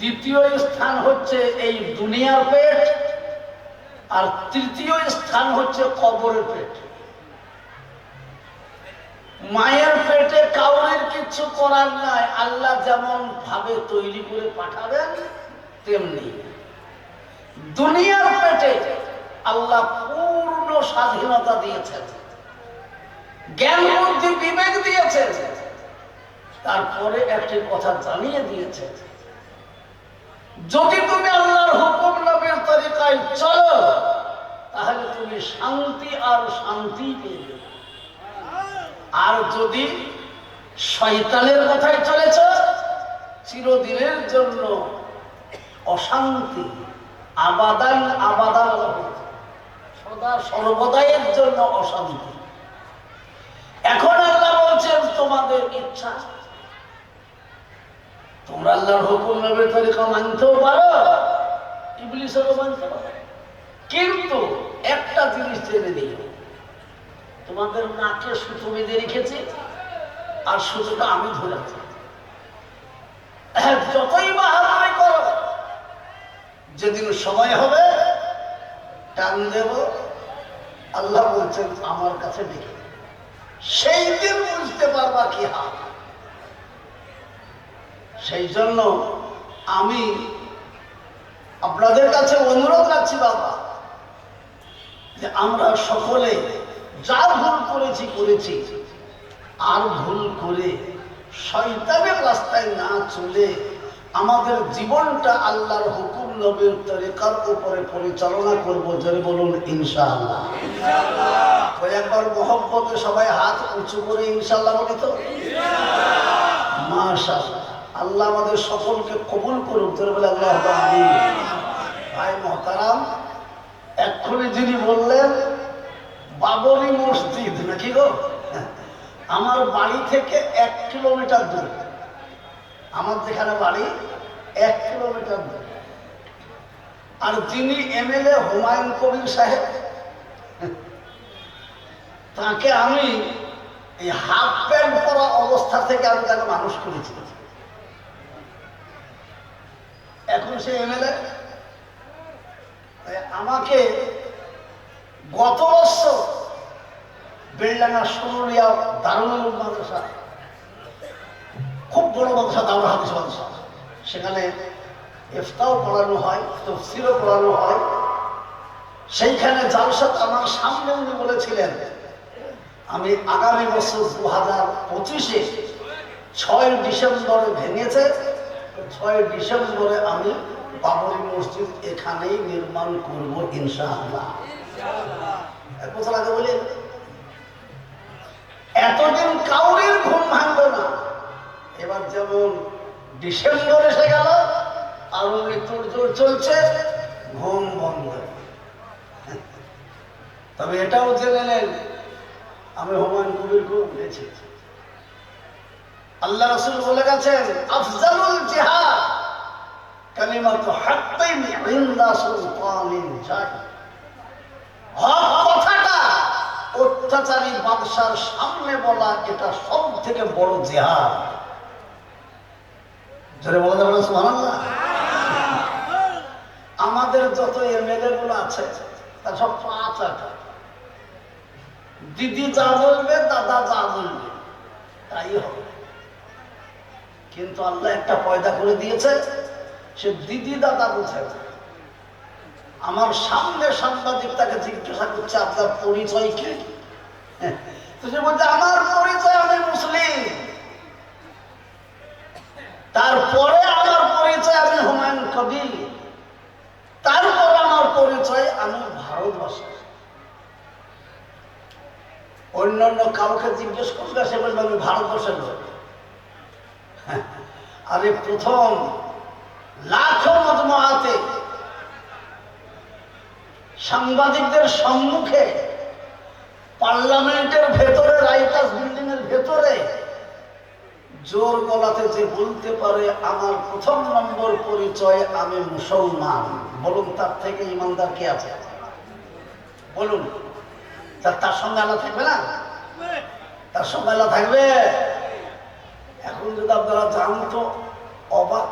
দ্বিতীয় স্থান হচ্ছে এই দুনিয়ার পেট, আর তৃতীয় স্থান হচ্ছে কবরের পেট। মায়ের পেটে কাউরের কিছু করার নাই, আল্লাহ যেমন ভাবে তৈরি করে পাঠাবেন, তেমনি। দুনিয়ার পেটে আল্লাহ পূর্ণ স্বাধীনতা দিয়েছেন। জ্ঞান, বুদ্ধি, বিবেক দিয়েছেন। তারপরে একটি কথা জানিয়ে দিয়েছে যদি তুমি আল্লাহর হুকুম নবীর তরিকায় চলো, তাহলে তুমি শান্তি আর শান্তি পেয়ে যাবে। আর যদি শয়তানের কথায় চলেছ, চিরদিনের জন্য অশান্তি, আবাদান আবাদান। সদা সর্বদায়ের জন্য অশান্তি এখন আল্লাহ বলছেন, তোমাদের ইচ্ছা তোমরা আল্লাহর হুকুম নবে তরিকা মানতেও পারো। ইবলিসেরও মানতে পারো। কিন্তু একটা জিনিস জেনে নিও। তোমাদের নাকে সুতো বেঁধে রেখেছি, আর সুতোটা আমি যতই করো, যেদিন সময় হবে, টান দেব। আল্লাহ বলছেন, আমার কাছে ডেকে সেই দিন বুঝতে পারবা কি হাল। সেই জন্য আমি আপনাদের কাছে অনুরোধ রাখছি বাবা, যে আমরা সকলে যা ভুল করেছি করেছি। আর ভুল করে শয়তানের রাস্তায় না চলে আমাদের জীবনটা আল্লাহর হুকুম নবীর তরিকার উপরে পরিচালনা করব, জোরে বলুন, ইনশাআল্লাহ। একবার মহব্বতে সবাই হাত উঁচু করে ইনশাআল্লাহ বলে তো? মাশাআল্লাহ। আল্লাহ আমাদের সকলকে কবুল করুক, জোরে বলে আল্লাহ ভাই মহতারাম, এক্ষুনি যিনি বললেন, বাবরি মসজিদ, নাকি গো? আমার বাড়ি থেকে এক কিলোমিটার দূর। আমার যেখানে বাড়ি, এক কিলোমিটার দূর। আর যিনি এমএলএ হুমায়ুন কবির সাহেব, তাকে আমি এই হাফ প্যান্ট পরা অবস্থা থেকে আমি তাকে মানুষ করেছি। এখন সে এমএলএ? আমাকে গত বছর বেলডাঙ্গা সরুলিয়া দারুল মাদ্রাসা, খুব বড় মাদ্রাসা দারুল হাদিস মাদ্রাসা। সেখানে ইফতাও পড়ানো হয় তফসিরও পড়ানো হয়। সেইখানে জালসাত আমার সামনে উনি বলেছিলেন, আমি আগামী বছর দু হাজার পঁচিশে ছয় ডিসেম্বরে ভেঙেছে ছয় ডিসেম্বরে আমি বাবরি মসজিদ এখানেই নির্মাণ করব ইনশাআল্লাহ। এক আগে বলি, এতদিন ঘুম না। এবার যেমন ডিসেম্বর এসে গেল আর মৃত্যুর জোর চলছে, ঘুম বন্ধ। তবে এটাও জেনে নেন, আমি হুমায়ুন কবির খুব উঠেছি আল্লাহ রসুল বলে গেছেন, আফজালুল জিহাদ কালিমাতু হাক্কাইন ইনদা সুলতানিন জাহিদ হক কথাটা অত্যাচারী বাদশার সামনে বলা এটা সব থেকে বড় জিহাদ। জোরে বলা যাবে সুবহানাল্লাহ? আমাদের যত এমএলএ গুলো আছে তার সব পাঁচ আটা দিদি যা বলবে, দাদা যা বলবে, তাই হবে। কিন্তু আল্লাহ একটা পয়দা করে দিয়েছে, সে দিদি দাদা বুঝে আমার সামনে সাংবাদিক তাকে জিজ্ঞাসা করছে, আপনার পরিচয় কি? সে বলছে, আমার পরিচয় আমি মুসলিম। তারপরে আমার পরিচয় আমি হুমায়ুন কবি তারপরে আমার পরিচয় আমি ভারতবাসী। অন্যান্য কাউকে জিজ্ঞেস করলে সে বলবে, আমি ভারতবর্ষের লোক। আরে প্রথম লাখো মজমাতে সাংবাদিকদের সম্মুখে পার্লামেন্টের ভেতরে, রাইটার্স বিল্ডিং এর ভেতরে জোর গলাতে যে বলতে পারে, আমার প্রথম নম্বর পরিচয় আমি মুসলমান। বলুন, তার থেকে ইমানদার কে আছে? বলুন, তার সঙ্গে আল্লাহ থাকবে না? তার সঙ্গে আল্লাহ থাকবে? এখন যদি আপনারা জানতো অবাক